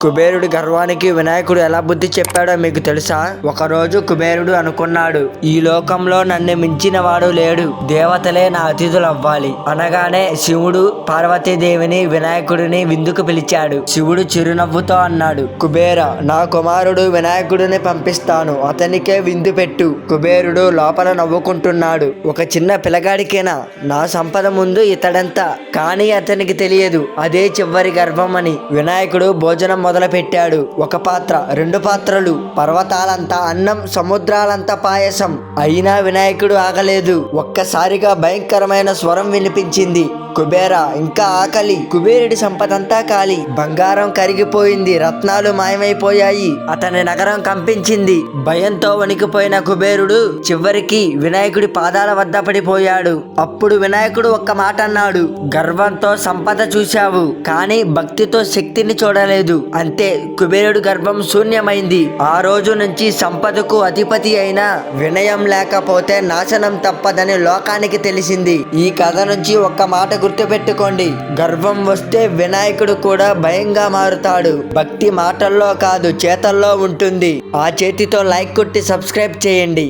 కుబేరుడి గర్వానికి వినాయకుడు ఎలా బుద్ధి చెప్పాడో మీకు తెలుసా? ఒకరోజు కుబేరుడు అనుకున్నాడు ఈ లోకంలో నన్ను మించిన వాడు లేడు దేవతలే నా అతిథులు అవ్వాలి అనగానే శివుడు పార్వతీదేవిని వినాయకుడిని విందుకు పిలిచాడు. శివుడు చిరునవ్వుతో అన్నాడు కుబేర నా కుమారుడు వినాయకుడిని పంపిస్తాను అతనికే విందు పెట్టు. కుబేరుడు లోపల నవ్వుకుంటున్నాడు ఒక చిన్న పిల్లగాడికేనా నా సంపద ముందు ఇతడంతా కానీ అతనికి తెలియదు అదే చివరి గర్వం అని వినాయకుడు భోజనం మొదలుపెట్టాడు. ఒక పాత్ర రెండు పాత్రలు. పర్వతాలంతా అన్నం సముద్రాలంతా పాయసం. అయినా వినాయకుడు ఆగలేదు. ఒక్కసారిగా భయంకరమైన స్వరం వినిపించింది. కుబేర ఇంకా ఆకలి. కుబేరుడి సంపదంతా కాలి. బంగారం కరిగిపోయింది. రత్నాలు మాయమైపోయాయి. అతని నగరం కంపించింది. భయంతో వణికిపోయిన కుబేరుడు చివరికి వినాయకుడి పాదాల వద్ద పడిపోయాడు. అప్పుడు వినాయకుడు ఒక్క మాట అన్నాడు గర్వంతో సంపద చూశావు. కానీ భక్తితో శక్తిని చూడలేదు. అంతే కుబేరుడు గర్భం శూన్యమైంది. ఆ రోజు నుంచి సంపదకు అధిపతి అయిన వినయం లేకపోతే నాశనం తప్పదని లోకానికి తెలిసింది. ఈ కథ నుంచి ఒక్క మాట గుర్తుపెట్టుకోండి. గర్వం వస్తే వినాయకుడు కూడా భయంగా మారుతాడు. భక్తి మాటల్లో కాదు చేతల్లో ఉంటుంది. ఆ చేతితో లైక్ కొట్టి సబ్స్క్రైబ్ చేయండి.